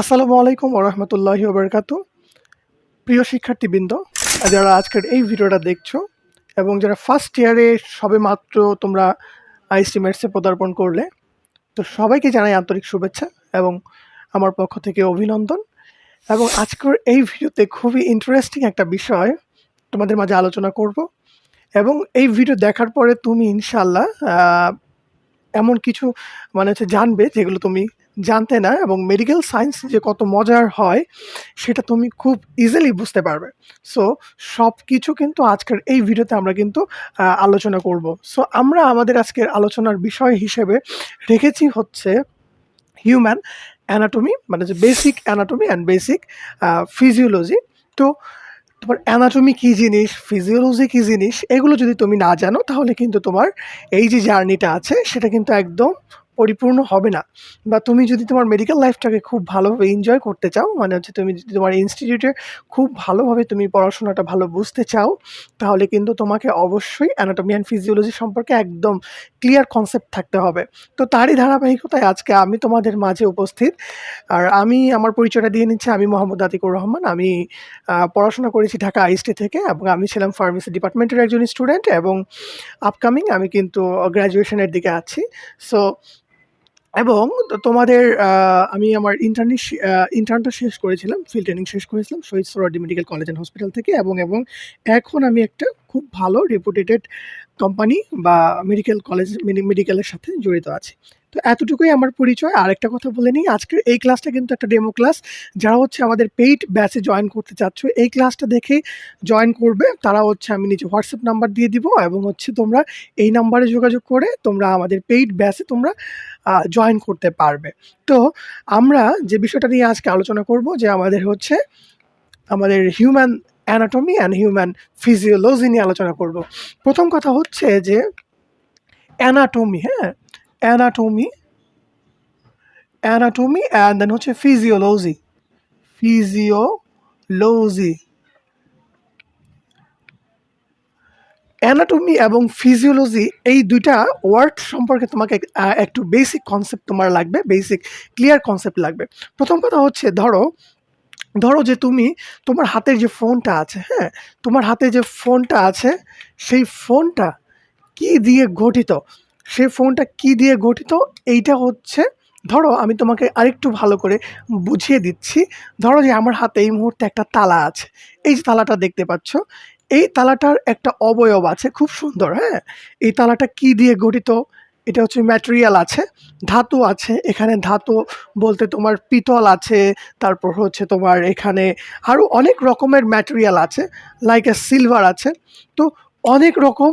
আসসালামু আলাইকুম ওরহমতুল্লাহি ওবরকাতু। প্রিয় শিক্ষার্থীবৃন্দ, যারা আজকের এই ভিডিওটা দেখছ এবং যারা ফার্স্ট ইয়ারে সবে মাত্র তোমরা আইসিমেটসে পদার্পণ করলে, তো সবাইকে জানাই আন্তরিক শুভেচ্ছা এবং আমার পক্ষ থেকে অভিনন্দন। এবং আজকের এই ভিডিওতে খুবই ইন্টারেস্টিং একটা বিষয় তোমাদের মাঝে আলোচনা করব। এবং এই ভিডিও দেখার পরে তুমি ইনশাল্লাহ এমন কিছু মানে হচ্ছে জানবে যেগুলো তুমি জানতে না এবং মেডিকেল সায়েন্স যে কত মজার হয়, সেটা তুমি খুব ইজিলি বুঝতে পারবে। সো সব কিছু কিন্তু আজকের এই ভিডিওতে আমরা কিন্তু আলোচনা করব। সো আমরা আমাদের আজকের আলোচনার বিষয় হিসেবে রেখেছি হচ্ছে হিউম্যান অ্যানাটমি মানে যে basic anatomy and basic physiology তো, তোমার অ্যানাটমি কী জিনিস ফিজিওলজি কী জিনিস, এগুলো যদি তুমি না জানো, তাহলে কিন্তু তোমার এই যে জার্নিটা আছে, সেটা কিন্তু একদম পরিপূর্ণ হবে না। বা তুমি যদি তোমার মেডিকেল লাইফটাকে খুব ভালোভাবে এনজয় করতে চাও মানে হচ্ছে তুমি যদি তোমার ইনস্টিটিউটে খুব ভালোভাবে তুমি পড়াশোনাটা ভালো বুঝতে চাও, তাহলে কিন্তু তোমাকে অবশ্যই অ্যানাটমি অ্যান্ড ফিজিওলজি সম্পর্কে একদম ক্লিয়ার কনসেপ্ট থাকতে হবে। তো তারই ধারাবাহিকতায় আজকে আমি তোমাদের মাঝে উপস্থিত। আর আমি, আমার পরিচয়টা দিয়ে নিচ্ছি, আমি মোহাম্মদ আতিকুর রহমান। আমি পড়াশোনা করেছি ঢাকা আইএসটি থেকে এবং আমি ছিলাম ফার্মেসি ডিপার্টমেন্টের একজন স্টুডেন্ট এবং আপকামিং আমি কিন্তু গ্র্যাজুয়েশনের দিকে আছি। সো এবং তোমাদের আমি আমার ইন্টার্নি ইন্টার্নটা শেষ করেছিলাম ফিল্ড ট্রেনিং শেষ করেছিলাম Shaheed Suhrawardy medical college and hospital থেকে এবং এবং এখন আমি একটা খুব ভালো রেপুটেটেড কোম্পানি বা মেডিকেল কলেজ মেডিকেলের সাথে জড়িত আছি। তো এতটুকুই আমার পরিচয়। আর একটা কথা বলে নিই আজকের এই ক্লাসটা কিন্তু একটা ডেমো ক্লাস যারা হচ্ছে আমাদের পেইড ব্যাচে জয়েন করতে চাচ্ছ, এই ক্লাসটা দেখে জয়েন করবে। তারা হচ্ছে আমি নিজে হোয়াটসঅ্যাপ নাম্বার দিয়ে দিব এবং হচ্ছে তোমরা এই নাম্বারে যোগাযোগ করে তোমরা আমাদের পেইড ব্যাচে তোমরা জয়েন করতে পারবে। তো আমরা যে বিষয়টা নিয়ে আজকে আলোচনা করব যে আমাদের হচ্ছে আমাদের human anatomy and human physiology নিয়ে আলোচনা করব। প্রথম কথা হচ্ছে যে অ্যানাটমি হ্যাঁ? অ্যানাটমি অ্যানাটমি অ্যান্ড দেন হচ্ছে ফিজিওলজি ফিজিওলজি অ্যানাটমি এবং ফিজিওলজি এই দুইটা ওয়ার্ড সম্পর্কে তোমাকে একটু বেসিক কনসেপ্ট তোমার লাগবে বেসিক ক্লিয়ার কনসেপ্ট লাগবে। প্রথম কথা হচ্ছে ধরো ধরো যে তুমি তোমার হাতের যে ফোনটা আছে হ্যাঁ তোমার হাতে যে ফোনটা আছে, সেই ফোনটা কি দিয়ে গঠিত? সেই ফোনটা কি দিয়ে গঠিত? এইটা হচ্ছে, ধরো আমি তোমাকে আরেকটু ভালো করে বুঝিয়ে দিচ্ছি। ধরো যে আমার হাতে এই মুহূর্তে একটা তালা আছে। এই যে তালাটা দেখতে পাচ্ছ, এই তালাটার একটা অবয়ব আছে, খুব সুন্দর হ্যাঁ? এই তালাটা কি দিয়ে গঠিত? এটা হচ্ছে ম্যাটেরিয়াল আছে, ধাতু আছে, এখানে ধাতু বলতে তোমার পিতল আছে, তারপর হচ্ছে তোমার এখানে আরও অনেক রকমের ম্যাটেরিয়াল আছে লাইক এ সিলভার আছে। তো অনেক রকম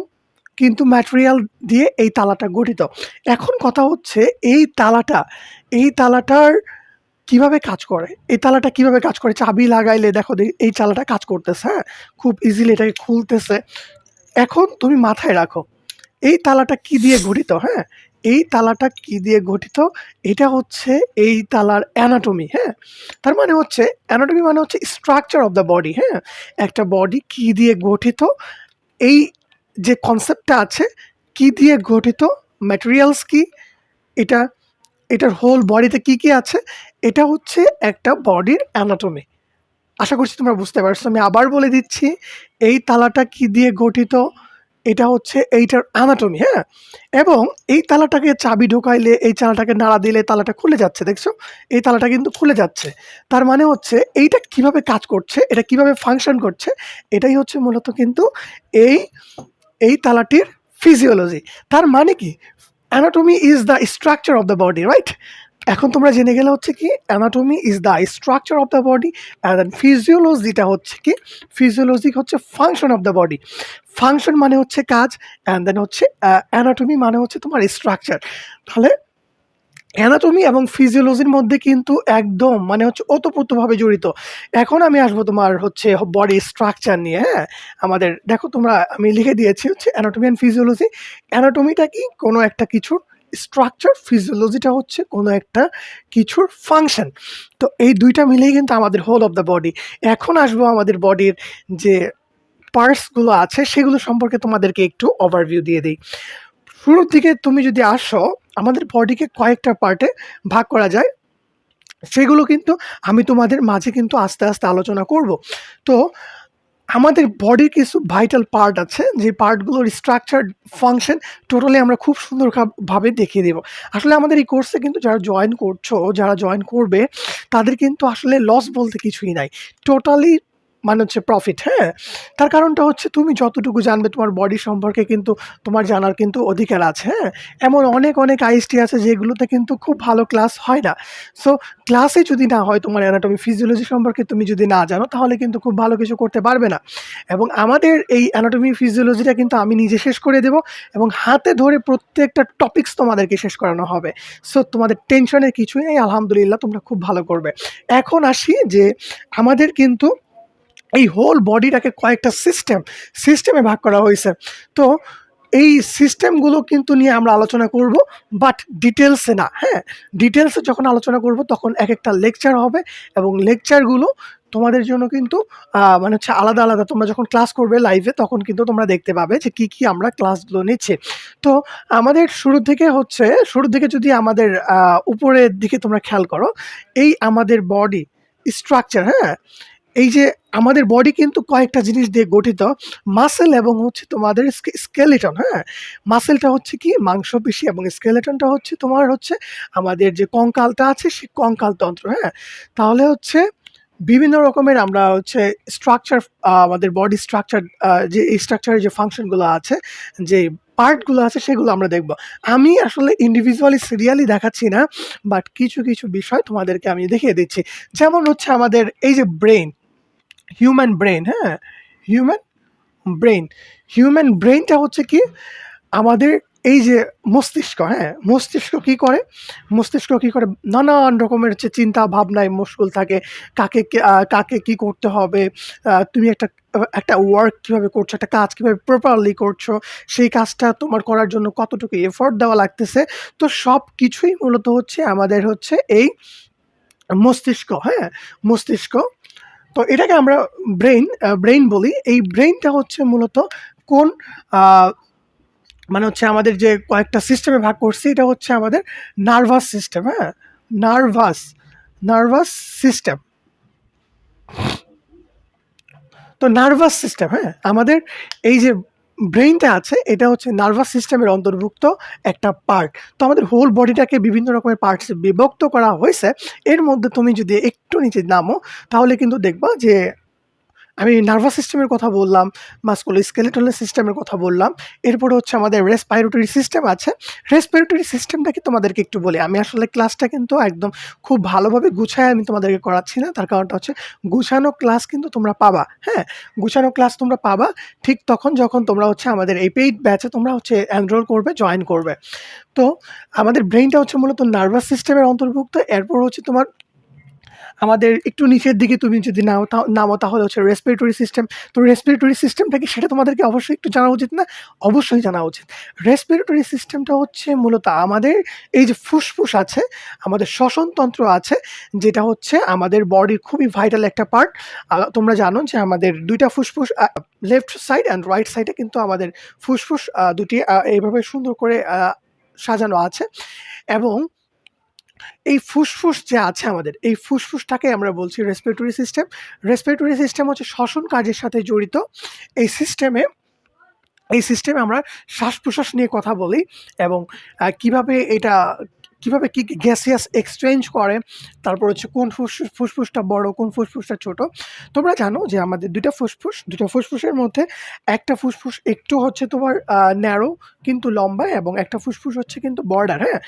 কিন্তু ম্যাটেরিয়াল দিয়ে এই তালাটা গঠিত। এখন কথা হচ্ছে, এই তালাটা, এই তালাটার কীভাবে কাজ করে? এই তালাটা কীভাবে কাজ করে? চাবি লাগাইলে, দেখো এই তালাটা কাজ করতেছে হ্যাঁ? খুব ইজিলি এটাকে খুলতেছে। এখন তুমি মাথায় রাখো, এই তালাটা কি দিয়ে গঠিত হ্যাঁ? এই তালাটা কি দিয়ে গঠিত? এটা হচ্ছে এই তালার অ্যানাটমি হ্যাঁ? তার মানে হচ্ছে অ্যানাটমি মানে হচ্ছে স্ট্রাকচার অফ দ্য বডি হ্যাঁ? একটা বডি কি দিয়ে গঠিত? এই যে কনসেপ্টটা আছে, কি দিয়ে গঠিত ম্যাটেরিয়ালস কি, এটা, এটার হোল বডিতে কি কি আছে, এটা হচ্ছে একটা বডির অ্যানাটমি আশা করছি তোমরা বুঝতে পারছ। আমি আবার বলে দিচ্ছি, এই তালাটা কি দিয়ে গঠিত, এটা হচ্ছে এইটার অ্যানাটমি হ্যাঁ? এবং এই তালাটাকে চাবি ঢোকাইলে, এই তালাটাকে নাড়া দিলে তালাটা খুলে যাচ্ছে, দেখছ? এই তালাটা কিন্তু খুলে যাচ্ছে। তার মানে হচ্ছে, এইটা কীভাবে কাজ করছে, এটা কীভাবে ফাংশন করছে, এটাই হচ্ছে মূলত কিন্তু এই এই তালাটির ফিজিওলজি তার মানে কি? Anatomy is the structure of the body right এখন তোমরা জেনে গেলে হচ্ছে কি? Anatomy is the structure of the body and ফিজিওলজিটা হচ্ছে কি? ফিজিওলজি হচ্ছে function of the body function মানে হচ্ছে কাজ অ্যান্ড দেন হচ্ছে অ্যানাটমি মানে হচ্ছে তোমার স্ট্রাকচার তাহলে অ্যানাটমি এবং ফিজিওলজির মধ্যে কিন্তু একদম মানে হচ্ছে ওতপ্রোতভাবে জড়িত। এখন আমি আসব তোমার হচ্ছে বডি স্ট্রাকচার নিয়ে হ্যাঁ? আমাদের, দেখো তোমরা, আমি লিখে দিয়েছি হচ্ছে অ্যানাটমি অ্যান্ড ফিজিওলজি অ্যানাটমিটা কি? কোনো একটা কিছুর স্ট্রাকচার ফিজিওলজিটা হচ্ছে কোনো একটা কিছুর ফাংশন তো এই দুইটা মিলেই কিন্তু আমাদের হোল অফ দ্য বডি এখন আসব আমাদের বডির যে পার্টসগুলো আছে, সেগুলো সম্পর্কে তোমাদেরকে একটু ওভারভিউ দিয়ে দিই। শুরুর দিকে তুমি যদি আসো আমাদের বডিকে কয়েকটা পার্টে ভাগ করা যায় সেগুলো কিন্তু আমি তোমাদের মাঝে কিন্তু আস্তে, আস্তে আলোচনা করব। তো আমাদের বডির কিছু ভাইটাল পার্ট আছে যে পার্টগুলোর স্ট্রাকচার ফাংশন টোটালি আমরা খুব সুন্দর খাব ভাবে দেখিয়ে দেব। আসলে আমাদের এই কোর্সে কিন্তু যারা জয়েন করছ, যারা জয়েন করবে তাদের কিন্তু আসলে লস বলতে কিছুই নাই। টোটালি মানে হচ্ছে প্রফিট, হ্যাঁ? তার কারণটা হচ্ছে তুমি যতটুকু জানবে তোমার বডি সম্পর্কে কিন্তু তোমার জানার কিন্তু অধিকার আছে, হ্যাঁ? এমন অনেক, অনেক আইএসটি আছে যেগুলোতে কিন্তু খুব ভালো ক্লাস হয় না। সো ক্লাসে যদি না হয় তোমার অ্যানাটমি ফিজিওলজি সম্পর্কে তুমি যদি না জানো তাহলে কিন্তু খুব ভালো কিছু করতে পারবে না। এবং আমাদের এই অ্যানাটমি ফিজিওলজিটা কিন্তু আমি নিজে শেষ করে দেব এবং হাতে ধরে প্রত্যেকটা টপিক্স তোমাদেরকে শেষ করানো হবে। সো তোমাদের টেনশনের কিছুই নেই আলহামদুলিল্লাহ তোমরা খুব ভালো করবে। এখন আসি যে আমাদের কিন্তু এই হোল বডিটাকে কয়েকটা সিস্টেম, সিস্টেমে ভাগ করা হয়েছে তো এই সিস্টেমগুলো কিন্তু নিয়ে আমরা আলোচনা করব বাট ডিটেলসে না, হ্যাঁ? ডিটেলসে যখন আলোচনা করব তখন এক একটা লেকচার হবে এবং লেকচারগুলো তোমাদের জন্য কিন্তু মানে হচ্ছে আলাদা, আলাদা তোমরা যখন ক্লাস করবে লাইভে তখন কিন্তু তোমরা দেখতে পাবে যে কি, কি আমরা ক্লাসগুলো নিচ্ছি। তো আমাদের শুরু থেকে হচ্ছে শুরুর থেকে যদি আমাদের উপরের দিকে তোমরা খেয়াল করো, এই আমাদের বডি স্ট্রাকচার, হ্যাঁ? এই যে আমাদের বডি কিন্তু কয়েকটা জিনিস দিয়ে গঠিত। মাসেল এবং হচ্ছে তোমাদের স্কে স্কেলেটন, হ্যাঁ? মাসেলটা হচ্ছে কি মাংসপেশি এবং স্কেলেটনটা হচ্ছে তোমার হচ্ছে আমাদের যে কঙ্কালটা আছে সেই কঙ্কাল তন্ত্র, হ্যাঁ? তাহলে হচ্ছে বিভিন্ন রকমের আমরা হচ্ছে স্ট্রাকচার আমাদের বডি স্ট্রাকচার যে স্ট্রাকচারের যে ফাংশনগুলো আছে, যে পার্টগুলো আছে সেগুলো আমরা দেখব। আমি আসলে ইন্ডিভিজুয়ালি সিরিয়ালি দেখাচ্ছি না, বাট কিছু, কিছু বিষয় তোমাদেরকে আমি দেখিয়ে দিচ্ছি। যেমন হচ্ছে আমাদের এই যে ব্রেইন, হিউম্যান ব্রেইন, হ্যাঁ? Human brain. হিউম্যান ব্রেইনটা হচ্ছে কি আমাদের এই যে মস্তিষ্ক, হ্যাঁ? মস্তিষ্ক কি করে? মস্তিষ্ক কি করে? নানান রকমের হচ্ছে চিন্তা ভাবনায় মশগুল থাকে। কাকে কাকে কি করতে হবে? তুমি একটা একটা ওয়ার্ক কীভাবে করছ, একটা কাজ কীভাবে প্রপারলি করছ, সেই কাজটা তোমার করার জন্য কতটুকু এফোর্ট দেওয়া লাগতেছে। তো সব কিছুই মূলত হচ্ছে আমাদের হচ্ছে এই মস্তিষ্ক, হ্যাঁ? মস্তিষ্ক। তো এটাকে আমরা ব্রেইন ব্রেইন বলি। এই ব্রেইনটা হচ্ছে মূলত কোন মানে হচ্ছে আমাদের যে কয়েকটা সিস্টেমে ভাগ করছি এটা হচ্ছে আমাদের নার্ভাস সিস্টেম, হ্যাঁ? Nervous, nervous system. তো নার্ভাস সিস্টেম, হ্যাঁ? আমাদের এই যে ব্রেইনটা আছে, এটা হচ্ছে নার্ভাস সিস্টেমের অন্তর্ভুক্ত একটা পার্ট। তো আমাদের হোল বডিটাকে বিভিন্ন রকমের পার্টসে বিভক্ত করা হয়েছে এর মধ্যে তুমি যদি একটু নিচে নামো, তাহলে কিন্তু দেখবা যে আমি নার্ভাস সিস্টেমের কথা বললাম, মাস্কুলোস্কেলেটাল সিস্টেমের কথা বললাম। এরপরে হচ্ছে আমাদের রেসপিরেটরি সিস্টেম আছে। রেসপিরেটরি সিস্টেমটাকে তোমাদেরকে একটু বলি। আমি আসলে ক্লাসটা কিন্তু একদম খুব ভালোভাবে গুছায় আমি তোমাদেরকে করাচ্ছি না। তার কারণটা হচ্ছে গুছানো ক্লাস কিন্তু তোমরা পাবা, হ্যাঁ? গুছানো ক্লাস তোমরা পাবা ঠিক তখন যখন তোমরা হচ্ছে আমাদের এই পেইড ব্যাচে তোমরা হচ্ছে এনরোল করবে, জয়েন করবে। তো আমাদের ব্রেইনটা হচ্ছে মূলত নার্ভাস সিস্টেমের অন্তর্ভুক্ত। এরপর হচ্ছে তোমার আমাদের একটু নিচের দিকে তুমি যদি নাও নামো তাহলে হচ্ছে রেসপিরেটরি সিস্টেম। তো রেসপিরেটরি সিস্টেমটা কি সেটা তোমাদেরকে অবশ্যই একটু জানা উচিত না? অবশ্যই জানা উচিত। রেসপিরেটরি সিস্টেমটা হচ্ছে মূলত আমাদের এই যে ফুসফুস আছে, আমাদের শ্বসনতন্ত্র আছে, যেটা হচ্ছে আমাদের বডির খুবই ভাইটাল একটা পার্ট। তোমরা জানো যে আমাদের দুইটা ফুসফুস লেফট সাইড অ্যান্ড রাইট সাইডে কিন্তু আমাদের ফুসফুস দুটি এইভাবে সুন্দর করে সাজানো আছে এবং এই ফুসফুস যে আছে আমাদের, এই ফুসফুসটাকে আমরা বলছি রেসপিরেটরি সিস্টেম। রেসপিরেটরি সিস্টেম হচ্ছে শ্বসন কাজের সাথে জড়িত। এই সিস্টেমে এই সিস্টেমে আমরা শ্বাস-প্রশ্বাস নিয়ে কথা বলি এবং কীভাবে এটা কীভাবে কি গ্যাসিয়াস এক্সচেঞ্জ করে, তারপর হচ্ছে কোন ফুস ফুসফুসটা বড়, কোন ফুসফুসটা ছোট। তোমরা জানো যে আমাদের দুইটা ফুসফুস, ২ টা ফুসফুসের মধ্যে একটা ফুসফুস একটু হচ্ছে তোমার ন্যারো কিন্তু লম্বা এবং একটা ফুসফুস হচ্ছে কিন্তু বর্ডার, হ্যাঁ?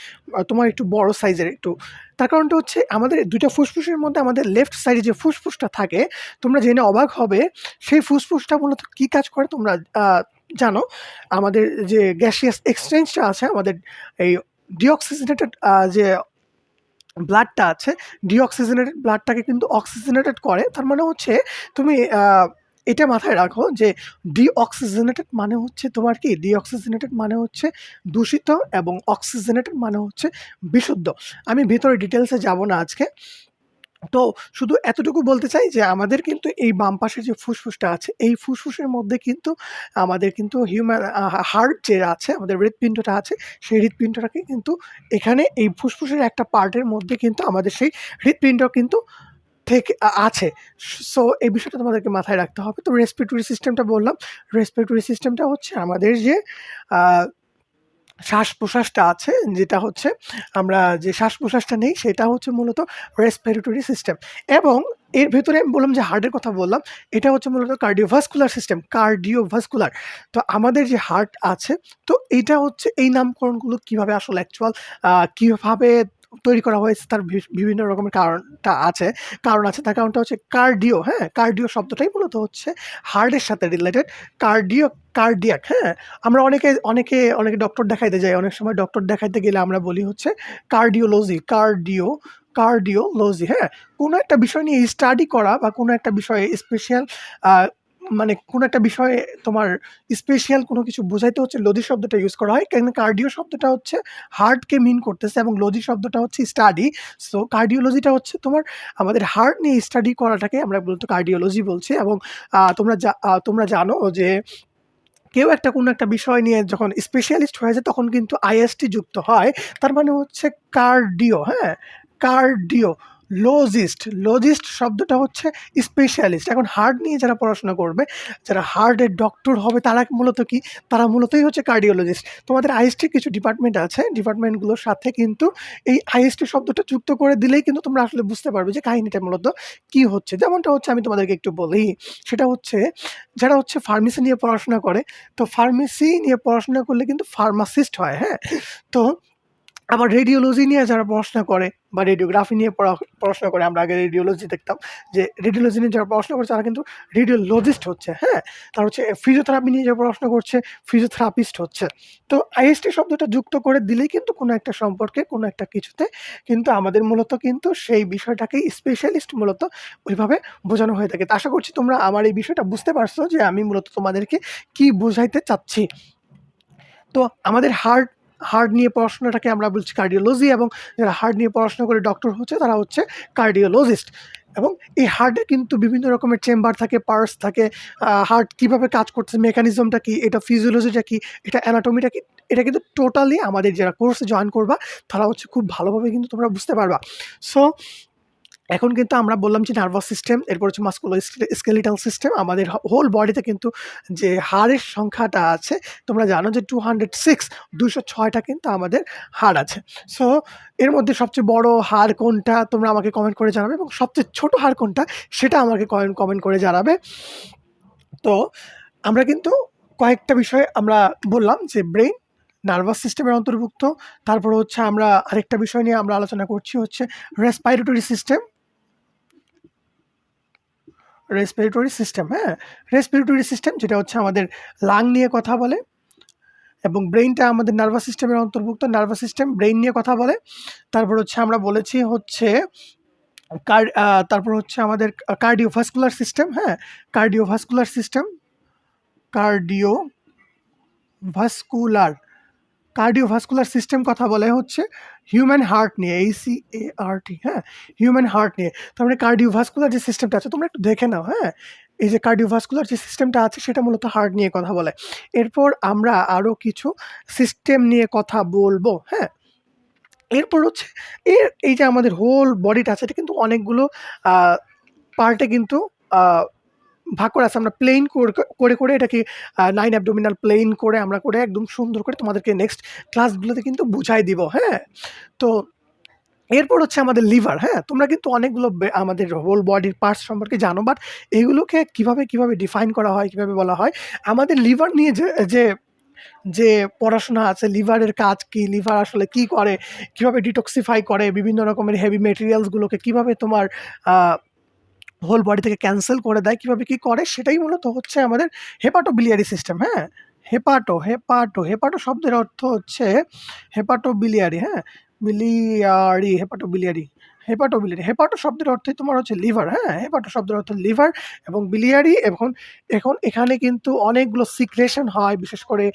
তোমার একটু বড় সাইজের একটু। তার কারণটা হচ্ছে আমাদের ২ টা ফুসফুসের মধ্যে আমাদের লেফট সাইডে যে ফুসফুসটা থাকে, তোমরা জেনে অবাক হবে সেই ফুসফুসটা মূলত কি কাজ করে তোমরা জানো? আমাদের যে গ্যাসিয়াস এক্সচেঞ্জটা আছে আমাদের এই ডিঅক্সিজেনেটেড যে ব্লাডটা আছে, ডিঅক্সিজেনেটেড ব্লাডটাকে কিন্তু অক্সিজেনেটেড করে। তার মানে হচ্ছে তুমি এটা মাথায় রাখো যে ডিঅক্সিজেনেটেড মানে হচ্ছে তোমার কি? ডিঅক্সিজেনেটেড মানে হচ্ছে দূষিত এবং অক্সিজেনেটেড মানে হচ্ছে বিশুদ্ধ। আমি ভেতরে ডিটেলসে যাব না আজকে। তো শুধু এতটুকু বলতে চাই যে আমাদের কিন্তু এই বাম পাশে যে ফুসফুসটা আছে, এই ফুসফুসের মধ্যে কিন্তু আমাদের কিন্তু হিউম্যান হার্ট যে আছে, আমাদের হৃৎপিণ্ডটা আছে, সেই হৃৎপিণ্ডটাকে কিন্তু এখানে এই ফুসফুসের একটা পার্টের মধ্যে কিন্তু আমাদের সেই হৃৎপিণ্ড কিন্তু থেকে আছে। সো এই বিষয়টা তোমাদেরকে মাথায় রাখতে হবে। তো রেসপিরেটরি সিস্টেমটা বললাম। রেসপিরেটরি সিস্টেমটা হচ্ছে আমাদের যে আ শ্বাস-প্রশ্বাসটা আছে যেটা হচ্ছে আমরা যে শ্বাস-প্রশ্বাসটা নেই সেটা হচ্ছে মূলত রেসপিরেটরি সিস্টেম এবং এর ভেতরে আমি বললাম যে হার্টের কথা বললাম। এটা হচ্ছে মূলত কার্ডিওভাস্কুলার সিস্টেম, কার্ডিওভাস্কুলার। তো আমাদের যে হার্ট আছে তো এটা হচ্ছে এই নামকরণগুলো কীভাবে আসলে অ্যাকচুয়াল কীভাবে তৈরি করা হয়েছে তার বিভিন্ন রকমের কারণটা আছে কারণ আছে। তার কারণটা হচ্ছে কার্ডিও, হ্যাঁ? কার্ডিও শব্দটাই মূলত হচ্ছে হার্টের সাথে রিলেটেড। কার্ডিও, কার্ডিয়াক, হ্যাঁ? আমরা অনেকে অনেকে অনেকে ডক্টর দেখাইতে যাই। অনেক সময় ডক্টর দেখাইতে গেলে আমরা বলি হচ্ছে কার্ডিওলজি, কার্ডিও, কার্ডিওলজি, হ্যাঁ? কোনো একটা বিষয় নিয়ে স্টাডি করা বা কোনো একটা বিষয়ে স্পেশাল মানে কোনো একটা বিষয়ে তোমার স্পেশিয়াল কোনো কিছু বোঝাইতে হচ্ছে লজি শব্দটা ইউজ করা হয়। কেন কার্ডিও শব্দটা হচ্ছে হার্টকে মিন করতেছে এবং লজি শব্দটা হচ্ছে স্টাডি। সো কার্ডিওলজিটা হচ্ছে তোমার আমাদের হার্ট নিয়ে স্টাডি করাটাকে আমরা মূলত কার্ডিওলজি বলছি এবং তোমরা আ তোমরা জানো যে কেউ একটা কোনো একটা বিষয় নিয়ে যখন স্পেশালিস্ট হয়ে যায় তখন কিন্তু আইএসটি যুক্ত হয়। তার মানে হচ্ছে কার্ডিও, হ্যাঁ? কার্ডিও লজিস্ট, লজিস্ট শব্দটা হচ্ছে স্পেশালিস্ট। এখন হার্ট নিয়ে যারা পড়াশোনা করবে, যারা হার্টের ডক্টর হবে তারা মূলত কি? তারা মূলতই হচ্ছে কার্ডিওলজিস্ট। তোমাদের আইএসটির কিছু ডিপার্টমেন্ট আছে। ডিপার্টমেন্টগুলোর সাথে কিন্তু এই আইএসটি শব্দটা যুক্ত করে দিলেই কিন্তু তোমরা আসলে বুঝতে পারবে যে কাহিনীটা মূলত কি হচ্ছে। যেমনটা হচ্ছে আমি তোমাদেরকে একটু বলি। সেটা হচ্ছে যারা হচ্ছে ফার্মেসি নিয়ে পড়াশোনা করে, তো ফার্মেসি নিয়ে পড়াশোনা করলে কিন্তু ফার্মাসিস্ট হয়, হ্যাঁ? তো আবার রেডিওলজি নিয়ে যারা পড়াশোনা করে বা রেডিওগ্রাফি নিয়ে পড়া পড়াশোনা করে, আমরা আগে রেডিওলজি দেখতাম, যে রেডিওলজি নিয়ে যারা পড়াশোনা করছে, তারা কিন্তু রেডিওলজিস্ট হচ্ছে হ্যাঁ? তার হচ্ছে ফিজিওথেরাপি নিয়ে যারা পড়াশোনা করছে ফিজিওথেরাপিস্ট হচ্ছে। তো আইএসটি শব্দটা যুক্ত করে দিলেই কিন্তু কোনো একটা সম্পর্কে, কোনো একটা কিছুতে কিন্তু আমাদের মূলত কিন্তু সেই বিষয়টাকে স্পেশালিস্ট মূলত ওইভাবে বোঝানো হয়ে থাকে। আশা করছি তোমরা আমার এই বিষয়টা বুঝতে পারছ যে আমি মূলত তোমাদেরকে কি বোঝাইতে চাচ্ছি। তো আমাদের হার্ট হার্ট নিয়ে পড়াশোনাটাকে আমরা বলছি কার্ডিওলজি এবং যারা হার্ট নিয়ে পড়াশোনা করে ডক্টর হচ্ছে, তারা হচ্ছে কার্ডিওলজিস্ট এবং এই হার্টের কিন্তু বিভিন্ন রকমের চেম্বার থাকে পার্স থাকে হার্ট কীভাবে কাজ করছে মেকানিজমটা কী, এটা ফিজিওলজিটা কী, এটা অ্যানাটমিটা কি, এটা কিন্তু টোটালি আমাদের যারা কোর্সে জয়েন করবা, তারা হচ্ছে খুব ভালোভাবে কিন্তু তোমরা বুঝতে পারবা। সো এখন কিন্তু আমরা বললাম যে নার্ভাস সিস্টেম এরপর হচ্ছে মাস্কুলো স্কেলিটাল সিস্টেম আমাদের হোল বডিতে কিন্তু যে হাড়ের সংখ্যাটা আছে, তোমরা জানো যে টু হান্ড্রেড সিক্স দুশো ছয়টা কিন্তু আমাদের হাড় আছে। সো এর মধ্যে সবচেয়ে বড় হাড় কোনটা তোমরা আমাকে কমেন্ট করে জানাবে এবং সবচেয়ে ছোট হাড় কোনটা সেটা আমাকে কমেন্ট কমেন্ট করে জানাবে। তো, আমরা কিন্তু কয়েকটা বিষয়ে আমরা বললাম যে ব্রেইন নার্ভাস সিস্টেমের অন্তর্ভুক্ত, তারপর হচ্ছে আমরা আরেকটা বিষয় নিয়ে আমরা আলোচনা করছি হচ্ছে রেসপাইরেটরি সিস্টেম রেসপিরেটরি সিস্টেম হ্যাঁ? রেসপিরেটরি সিস্টেম যেটা হচ্ছে আমাদের লাং নিয়ে কথা বলে এবং ব্রেইনটা আমাদের নার্ভাস সিস্টেমের অন্তর্ভুক্ত। নার্ভাস সিস্টেম ব্রেইন নিয়ে কথা বলে। তারপর হচ্ছে আমরা বলেছি হচ্ছে তারপর হচ্ছে আমাদের কার্ডিওভাস্কুলার সিস্টেম হ্যাঁ? Cardiovascular system cardio vascular cardiovascular system কথা বলে হচ্ছে হিউম্যান হার্ট নিয়ে এই সি এ আর টি হ্যাঁ? হিউম্যান হার্ট নিয়ে। তার মানে কার্ডিওভাস্কুলার যে সিস্টেমটা আছে, তোমরা একটু দেখে নাও হ্যাঁ? এই যে কার্ডিওভাস্কুলার যে সিস্টেমটা আছে, সেটা মূলত হার্ট নিয়ে কথা বলে। এরপর আমরা আরও কিছু সিস্টেম নিয়ে কথা বলব হ্যাঁ? এরপর হচ্ছে, এর, এই যে আমাদের হোল বডিটা আছে, এটা কিন্তু অনেকগুলো পার্টে কিন্তু ভাগ করে আছে, আমরা প্লেন করে করে এটাকে নাইন অ্যাবডোমিনাল প্লেন করে আমরা করে একদম সুন্দর করে তোমাদেরকে নেক্সট ক্লাসগুলোতে কিন্তু বুঝাই দিব হ্যাঁ? তো এরপর হচ্ছে আমাদের লিভার হ্যাঁ? তোমরা কিন্তু অনেকগুলো আমাদের হোল বডির পার্টস সম্পর্কে জানো বাট এগুলোকে কীভাবে কীভাবে ডিফাইন করা হয়, কীভাবে বলা হয়? আমাদের লিভার নিয়ে যে যে যে পড়াশোনা আছে লিভারের কাজ কি লিভার আসলে কি করে, কীভাবে ডিটক্সিফাই করে, বিভিন্ন রকমের হেভি মেটেরিয়ালসগুলোকে কীভাবে তোমার হোল বডি থেকে ক্যান্সেল করে দেয়, কীভাবে কী করে? সেটাই মূলত হচ্ছে আমাদের হেপাটো বিলিয়ারি সিস্টেম হ্যাঁ? হেপাটো হেপাটো হেপাটো শব্দের অর্থ হচ্ছে হেপাটো বিলিয়ারি হ্যাঁ? Biliary hepato biliary hepato biliary hepato শব্দের অর্থই তোমার হচ্ছে লিভার হ্যাঁ? হেপাটো শব্দের অর্থ লিভার এবং বিলিয়ারি এখন এখন এখানে কিন্তু অনেকগুলো সিক্রেশন হয়, বিশেষ করে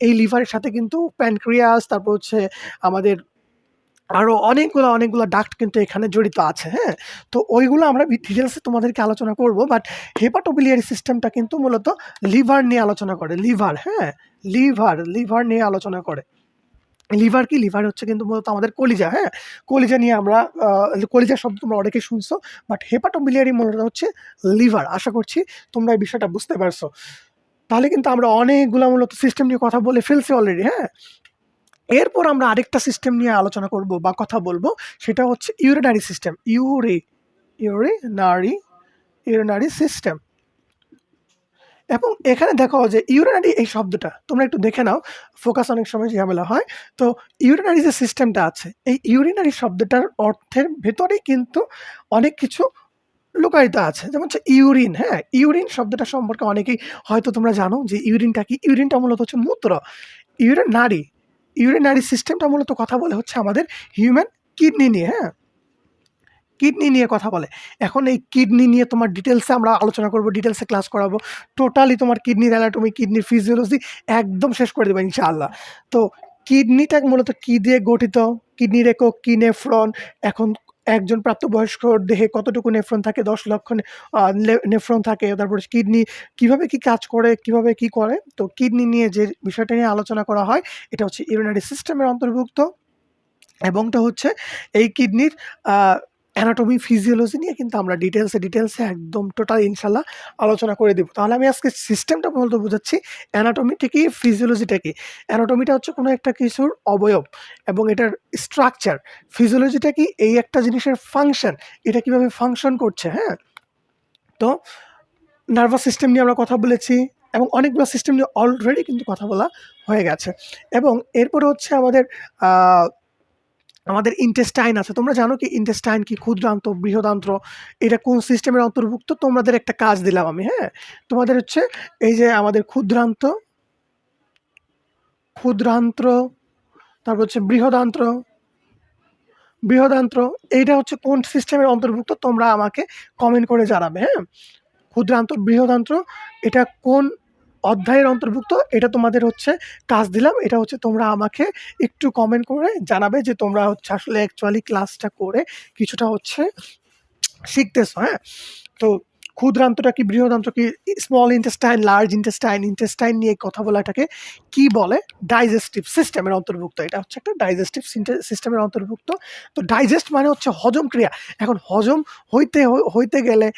এই লিভারের সাথে কিন্তু প্যানক্রিয়াস তারপর হচ্ছে আমাদের আরও অনেকগুলো, অনেকগুলো ডাক্ট কিন্তু এখানে জড়িত আছে, হ্যাঁ? তো ওইগুলো আমরা ডিটেলসে তোমাদেরকে আলোচনা করব। বাট হেপাটোবিলিয়ারি সিস্টেমটা কিন্তু মূলত লিভার নিয়ে আলোচনা করে। লিভার, হ্যাঁ? লিভার, লিভার নিয়ে আলোচনা করে। লিভার কি? লিভার হচ্ছে কিন্তু মূলত আমাদের কলিজা, হ্যাঁ? কলিজা নিয়ে আমরা কলিজা শব্দ তোমরা অনেকেই শুনছো। বাট হেপাটোবিলিয়ারি মূলত হচ্ছে লিভার। আশা করছি তোমরা এই বিষয়টা বুঝতে পারছ। তাহলে কিন্তু আমরা অনেকগুলা মূলত সিস্টেম নিয়ে কথা বলে ফেলছি অলরেডি, হ্যাঁ? এরপর আমরা আরেকটা সিস্টেম নিয়ে আলোচনা করব বা কথা বলব সেটা হচ্ছে urinary system. Uri urinary urinary system. এবং এখানে দেখো যে ইউরিনারি এই শব্দটা তোমরা একটু দেখে নাও। ফোকাস অনেক সময় ঝামেলা হয়। তো ইউরিনারি যে সিস্টেমটা আছে, এই ইউরিনারি শব্দটার অর্থের ভেতরেই কিন্তু অনেক কিছু লুকায়িত আছে। যেমন হচ্ছে ইউরিন, হ্যাঁ? ইউরিন শব্দটা সম্পর্কে অনেকেই হয়তো তোমরা জানো যে ইউরিনটা কি? ইউরিনটা মূলত হচ্ছে মূত্র। ইউরিনারি, ইউরিনারি সিস্টেমটা মূলত কথা বলে হচ্ছে আমাদের হিউম্যান কিডনি নিয়ে, হ্যাঁ? কিডনি নিয়ে কথা বলে। এখন এই কিডনি নিয়ে তোমার ডিটেলসে আমরা আলোচনা করব ডিটেলসে ক্লাস করাবো। টোটালি তোমার কিডনির অ্যানাটমি, কিডনির ফিজিওলজি একদম শেষ করে দেবো ইনশাআল্লাহ। তো কিডনিটা মূলত কী দিয়ে গঠিত? কিডনির একক কিনে নেফ্রন। এখন একজন প্রাপ্তবয়স্ক দেহে কতটুকু নেফ্রন থাকে? ১০ লক্ষ নেফ্রন থাকে। তারপরে কিডনি কীভাবে কি কাজ করে? কীভাবে কি করে? তো কিডনি নিয়ে যে বিষয়টা নিয়ে আলোচনা করা হয়, এটা হচ্ছে ইউরিনারি সিস্টেমের অন্তর্ভুক্ত। এবংটা হচ্ছে এই কিডনির অ্যানাটমি, ফিজিওলজি নিয়ে কিন্তু আমরা ডিটেলসে ডিটেলসে একদম টোটাল ইনশাআল্লাহ আলোচনা করে দেবো তাহলে আমি আজকে সিস্টেমটা মূলত বোঝাচ্ছি। অ্যানাটমিটা কি? ফিজিওলজিটা কি? অ্যানাটমিটা হচ্ছে কোনো একটা কিছুর অবয়ব এবং এটার স্ট্রাকচার। ফিজিওলজিটা কি? এই একটা জিনিসের ফাংশন। এটা কীভাবে ফাংশন করছে, হ্যাঁ? তো নার্ভাস সিস্টেম নিয়ে আমরা কথা বলেছি এবং অনেকগুলো সিস্টেম নিয়ে অলরেডি কিন্তু কথা বলা হয়ে গেছে। এবং এরপরে হচ্ছে আমাদের আমাদের ইন্টেস্টাইন আছে। তোমরা জানো কি ইন্টেস্টাইন কি? ক্ষুদ্রান্ত, বৃহদান্ত্র এটা কোন সিস্টেমের অন্তর্ভুক্ত? তোমাদের একটা কাজ দিলাম আমি, হ্যাঁ? তোমাদের হচ্ছে এই যে আমাদের ক্ষুদ্রান্ত ক্ষুদ্রান্ত্র, তারপর হচ্ছে বৃহদান্ত্র বৃহদান্ত্র এইটা হচ্ছে কোন সিস্টেমের অন্তর্ভুক্ত? তোমরা আমাকে কমেন্ট করে জানাবে, হ্যাঁ? ক্ষুদ্রান্ত, বৃহদান্ত্র এটা কোন অধ্যায়ের অন্তর্ভুক্ত? এটা তোমাদের হচ্ছে কাজ দিলাম। এটা হচ্ছে তোমরা আমাকে একটু কমেন্ট করে জানাবে যে তোমরা হচ্ছে আসলে অ্যাকচুয়ালি ক্লাসটা করে কিছুটা হচ্ছে শিখতেছো, হ্যাঁ? তো ক্ষুদ্রান্তটা কি? বৃহদান্ত কি? Small intestine, large intestine, intestine নিয়ে কথা বলাটাকে কি বলে? ডাইজেস্টিভ সিস্টেমের অন্তর্ভুক্ত। এটা হচ্ছে একটা ডাইজেস্টিভ সিস্টেমের অন্তর্ভুক্ত। তো ডাইজেস্ট মানে হচ্ছে হজম ক্রিয়া। এখন হজম হইতে হইতে গেলে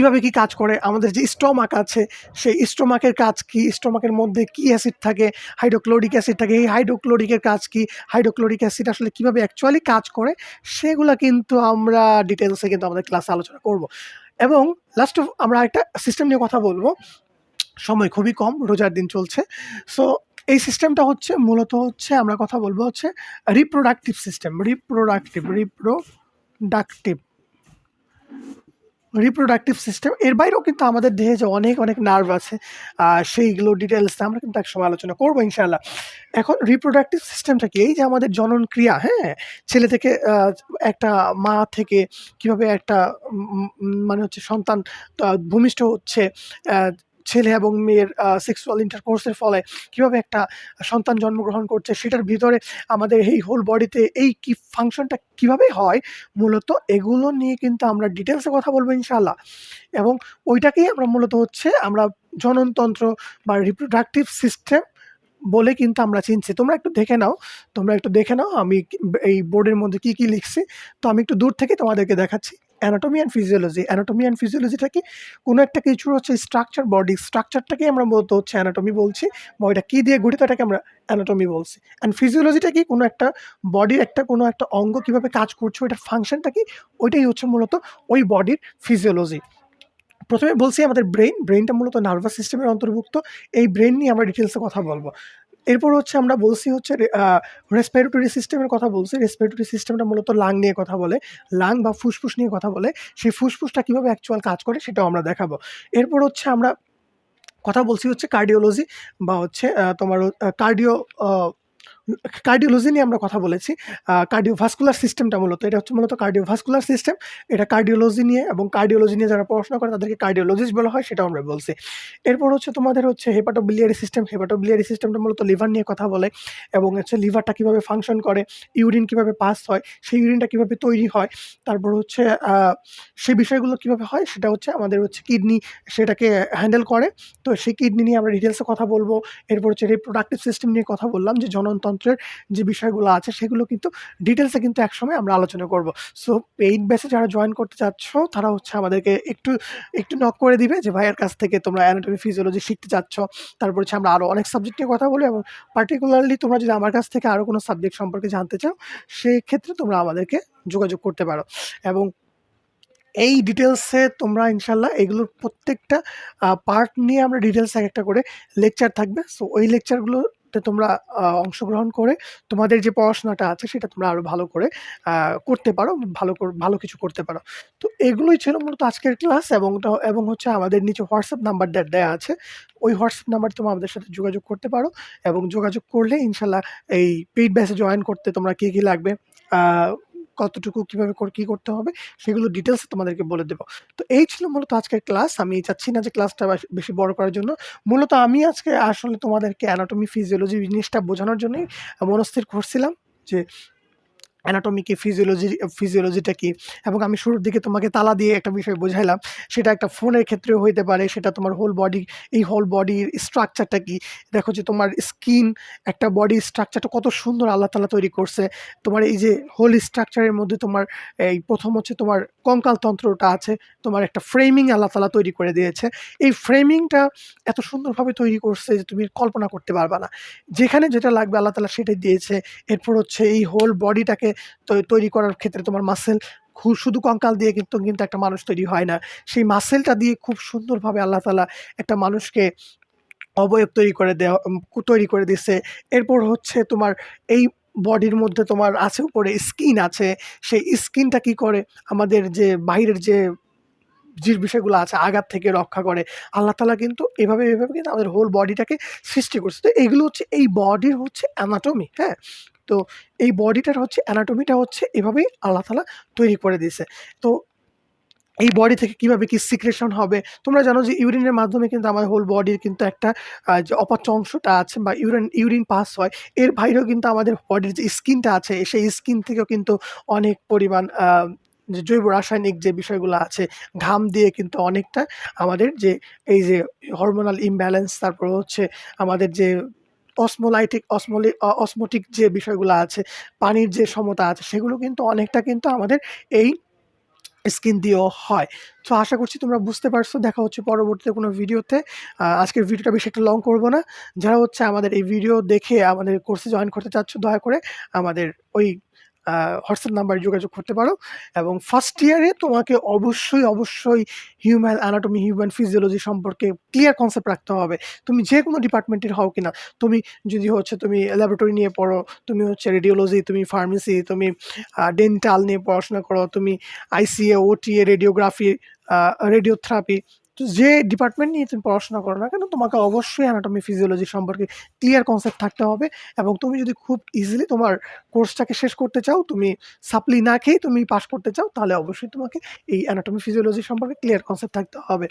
কীভাবে কি কাজ করে? আমাদের যে স্টমাক আছে, সেই স্টমাকের কাজ কি? স্টমাকের মধ্যে কি অ্যাসিড থাকে? হাইড্রোক্লোরিক অ্যাসিড থাকে। এই হাইড্রোক্লোরিকের কাজ কি? হাইড্রোক্লোরিক অ্যাসিড আসলে কীভাবে অ্যাকচুয়ালি কাজ করে? সেগুলা কিন্তু আমরা ডিটেলসে কিন্তু আমাদের ক্লাসে আলোচনা করব। এবং লাস্ট আমরা একটা সিস্টেম নিয়ে কথা বলব সময় খুবই কম, রোজার দিন চলছে। সো এই সিস্টেমটা হচ্ছে মূলত হচ্ছে আমরা কথা বলব হচ্ছে reproductive system. Reproductive, reproductive. Reproductive system এর বাইরেও কিন্তু আমাদের দেহে যে অনেক, অনেক নার্ভ আছে সেইগুলো ডিটেলস আমরা কিন্তু একসময় আলোচনা করব ইনশাল্লাহ এখন রিপ্রোডাক্টিভ সিস্টেমটা কি? এই যে আমাদের জনন ক্রিয়া, হ্যাঁ? ছেলে থেকে একটা মা থেকে কীভাবে একটা মানে হচ্ছে সন্তান ভূমিষ্ঠ হচ্ছে ছেলে এবং মেয়ের সেক্সুয়াল ইন্টারকোর্স এর ফলে কীভাবে একটা সন্তান জন্মগ্রহণ করছে সেটার ভিতরে আমাদের এই হোল বডিতে এই কি ফাংশনটা কীভাবে হয়? মূলত এগুলো নিয়ে কিন্তু আমরা ডিটেলসে কথা বলব ইনশাআল্লাহ। এবং ওইটাকেই আমরা মূলত হচ্ছে আমরা জননতন্ত্র বা রিপ্রোডাক্টিভ সিস্টেম বলে কিন্তু আমরা চিনছি। তোমরা একটু দেখে নাও, তোমরা একটু দেখে নাও আমি এই বোর্ডের মধ্যে কি, কি লিখছি। তো আমি একটু দূর থেকে তোমাদেরকে দেখাচ্ছি। Anatomy and physiology. Anatomy and ফিজিওলজিটা কি? কোনো একটা কিছুর হচ্ছে স্ট্রাকচার, বডি স্ট্রাকচারটাকেই আমরা বলতে হচ্ছে অ্যানাটমি বলছি বা ওইটা কি দিয়ে গঠিত এটাকে আমরা অ্যানাটমি বলছি। অ্যান্ড ফিজিওলজিটা কি? কোনো একটা বডির একটা কোনো একটা অঙ্গ কীভাবে কাজ করছে ওইটার ফাংশনটা কি? ওইটাই হচ্ছে মূলত ওই বডির ফিজিওলজি। প্রথমে বলছি আমাদের ব্রেইন, ব্রেনটা মূলত নার্ভাস সিস্টেমের অন্তর্ভুক্ত। এই ব্রেইন নিয়ে আমরা ডিটেইলসে কথা বলব। এরপর হচ্ছে আমরা বলছি হচ্ছে রেসপিরেটরি সিস্টেমের কথা বলছি। রেসপিরেটরি সিস্টেমটা মূলত লাং নিয়ে কথা বলে। লাং বা ফুসফুস নিয়ে কথা বলে। সেই ফুসফুসটা কীভাবে অ্যাকচুয়াল কাজ করে সেটাও আমরা দেখাবো। এরপর হচ্ছে আমরা কথা বলছি হচ্ছে কার্ডিওলজি বা হচ্ছে তোমার কার্ডিও কার্ডিওলজি নিয়ে আমরা কথা বলেছি। কার্ডিওভাস্কুলার সিস্টেমটা মূলত, এটা হচ্ছে মূলত কার্ডিওভাস্কুলার সিস্টেম। এটা কার্ডিওলজি নিয়ে এবং কার্ডিওলজি নিয়ে যারা পড়াশোনা করে, তাদেরকে কার্ডিওলজিস্ট বলা হয়, সেটাও আমরা বলছি। এরপর হচ্ছে তোমাদের হচ্ছে হেপাটোবিলিয়ারি সিস্টেম। হেপাটোবিলিয়ারি সিস্টেমটা মূলত লিভার নিয়ে কথা বলে এবং হচ্ছে লিভারটা কীভাবে ফাংশন করে, ইউরিন কীভাবে পাস হয়, সেই ইউরিনটা কীভাবে তৈরি হয়, তারপর হচ্ছে সেই বিষয়গুলো কীভাবে হয়, সেটা হচ্ছে আমাদের হচ্ছে কিডনি, সেটাকে হ্যান্ডেল করে। তো সেই কিডনি নিয়ে আমরা ডিটেলসে কথা বলব। এরপর হচ্ছে রিপ্রোডাক্টিভ সিস্টেম নিয়ে কথা বললাম, যে জননতন্ত্রের যে বিষয়গুলো আছে, সেগুলো কিন্তু ডিটেলসে কিন্তু একসময় আমরা আলোচনা করব। সো পেইড ব্যাচে যারা জয়েন করতে চাচ্ছ, তারা হচ্ছে আমাদেরকে একটু একটু নক করে দিবে যে, ভাইয়ের কাছ থেকে তোমরা অ্যানাটমি ফিজিওলজি শিখতে চাচ্ছ। তারপর হচ্ছে আমরা আরও অনেক সাবজেক্ট নিয়ে কথা বলি এবং পার্টিকুলারলি তোমরা যদি আমার কাছ থেকে আরও কোনো সাবজেক্ট সম্পর্কে জানতে চাও, সেক্ষেত্রে তোমরা আমাদেরকে যোগাযোগ করতে পারো। এবং এই ডিটেলসে তোমরা ইনশাল্লাহ এগুলোর প্রত্যেকটা পার্ট নিয়ে আমরা ডিটেলস এক একটা করে লেকচার থাকবে। সো ওই লেকচারগুলোতে তোমরা অংশগ্রহণ করে তোমাদের যে পড়াশোনাটা আছে সেটা তোমরা আরও ভালো করে করতে পারো, ভালো ভালো কিছু করতে পারো। তো এগুলোই ছিল মূলত আজকের ক্লাস এবং এবং হচ্ছে আমাদের নিচে হোয়াটসঅ্যাপ নাম্বার দেওয়া আছে। ওই হোয়াটসঅ্যাপ নাম্বার তোমরা আমাদের সাথে যোগাযোগ করতে পারো এবং যোগাযোগ করলে ইনশাল্লাহ এই পেইড ব্যাচে জয়েন করতে তোমরা কী কী লাগবে কতটুকু, কীভাবে কী করতে হবে, সেগুলো ডিটেলস তোমাদেরকে বলে দেবো। তো এই ছিল মূলত আজকের ক্লাস আমি চাচ্ছি না যে ক্লাসটা বেশি বড় করার জন্য। মূলত আমি আজকে আসলে তোমাদেরকে অ্যানাটমি ফিজিওলজি জিনিসটা বোঝানোর জন্যই মনস্থির করছিলাম যে অ্যানাটমি কি ফিজিওলজি ফিজিওলজিটা কি? এবং আমি শুরুর দিকে তোমাকে তালা দিয়ে একটা বিষয় বোঝাইলাম। সেটা একটা ফোনের ক্ষেত্রেও হইতে পারে, সেটা তোমার হোল বডি এই হোল বডির স্ট্রাকচারটা কি? দেখো যে তোমার স্কিন একটা বডি স্ট্রাকচারটা কত সুন্দর আল্লাহ তালা তৈরি করছে। তোমার এই যে হোল স্ট্রাকচারের মধ্যে তোমার, এই প্রথম হচ্ছে তোমার কঙ্কাল তন্ত্রটা আছে, তোমার একটা ফ্রেমিং আল্লাহ তালা তৈরি করে দিয়েছে। এই ফ্রেমিংটা এত সুন্দরভাবে তৈরি করছে যে তুমি কল্পনা করতে পারবা না। যেখানে যেটা লাগবে আল্লাহ তালা সেটাই দিয়েছে। এরপর হচ্ছে এই হোল বডিটাকে তৈরি করার ক্ষেত্রে তোমার মাসেল খুব শুধু কঙ্কাল দিয়ে কিন্তু কিন্তু একটা মানুষ তৈরি হয় না। সেই মাসেলটা দিয়ে খুব সুন্দরভাবে আল্লাহ তালা একটা মানুষকে অবয়ব তৈরি করে দেওয়া তৈরি করে দিচ্ছে এরপর হচ্ছে তোমার এই বডির মধ্যে তোমার আছে উপরে স্কিন আছে। সেই স্কিনটা কি করে? আমাদের যে বাইরের যে যে বিষয়গুলো আছে, আঘাত থেকে রক্ষা করে। আল্লাহ তালা কিন্তু এভাবে এভাবে কিন্তু আমাদের হোল বডিটাকে সৃষ্টি করছে। তো এইগুলো হচ্ছে, এই বডির হচ্ছে অ্যানাটমি হ্যাঁ? তো এই বডিটার হচ্ছে অ্যানাটমিটা হচ্ছে এভাবেই আল্লাহ তালা তৈরি করে দিয়েছে। তো এই বডি থেকে কীভাবে কি সিক্রেশন হবে? তোমরা জানো যে ইউরিনের মাধ্যমে কিন্তু আমার হোল বডির কিন্তু একটা যে অপাচ্য অংশটা আছে বা ইউরিন ইউরিন পাস হয়, এর বাইরেও কিন্তু আমাদের বডির যে স্কিনটা আছে, সেই স্কিন থেকেও কিন্তু অনেক পরিমাণ যে জৈব রাসায়নিক যে বিষয়গুলো আছে, ঘাম দিয়ে কিন্তু অনেকটা আমাদের যে, এই যে হরমোনাল ইমব্যালেন্স তারপর হচ্ছে আমাদের যে অসমোলাইটিক অসমোলি অসমোটিক যে বিষয়গুলো আছে, পানির যে সমতা আছে, সেগুলো কিন্তু অনেকটা কিন্তু আমাদের এই স্কিন দিয়েও হয়। তো আশা করছি তোমরা বুঝতে পারছ। দেখা হচ্ছে পরবর্তীতে কোনো ভিডিওতে। আজকের ভিডিওটা বেশি একটা লং করব না। যারা হচ্ছে আমাদের এই ভিডিও দেখে আমাদের কোর্সে জয়েন করতে চাচ্ছ, দয়া করে আমাদের ওই হোয়াটসঅ্যাপ নাম্বারে যোগাযোগ করতে পারো। এবং ফার্স্ট ইয়ারে তোমাকে অবশ্যই অবশ্যই হিউম্যান অ্যানাটমি হিউম্যান ফিজিওলজি সম্পর্কে ক্লিয়ার কনসেপ্ট রাখতে হবে। তুমি যে কোনো ডিপার্টমেন্টের হও কিনা তুমি যদি হচ্ছে তুমি ল্যাবরেটরি নিয়ে পড়ো, তুমি হচ্ছে রেডিওলজি তুমি ফার্মেসি তুমি ডেন্টাল নিয়ে পড়াশোনা করো, তুমি আইসিএ ওটিএ রেডিওগ্রাফি রেডিওথেরাপি তো যে ডিপার্টমেন্ট নিয়ে তুমি পড়াশোনা করো না কেন, তোমাকে অবশ্যই অ্যানাটমি ফিজিওলজি সম্পর্কে ক্লিয়ার কনসেপ্ট থাকতে হবে এবং তুমি যদি খুব ইজিলি তোমার কোর্সটাকে শেষ করতে চাও, তুমি সাপ্লি না খেয়ে তুমি পাস করতে চাও, তাহলে অবশ্যই তোমাকে এই অ্যানাটমি ফিজিওলজি সম্পর্কে ক্লিয়ার কনসেপ্ট থাকতে হবে।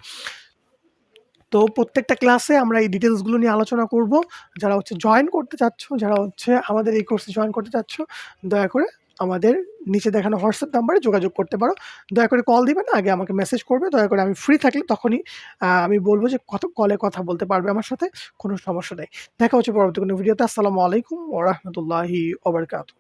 তো প্রত্যেকটা ক্লাসে আমরা এই ডিটেলসগুলো নিয়ে আলোচনা করব। যারা হচ্ছে জয়েন করতে চাচ্ছ, যারা হচ্ছে আমাদের এই কোর্সে জয়েন করতে চাচ্ছ, দয়া করে আমাদের নিচে দেখানো হোয়াটসঅ্যাপ নাম্বারে যোগাযোগ করতে পারো। দয়া করে কল দিবে না, আগে আমাকে মেসেজ করবে, দয়া করে আমি ফ্রি থাকলে তখনই আমি বলব যে কত কলে কথা বলতে পারবে আমার সাথে, কোনো সমস্যা নেই। দেখা হচ্ছে পরবর্তী কোনো ভিডিওতে আসসালামু আলাইকুম ওরহমতুল্লাহি রহমতুল্লাহি ওবরকাতু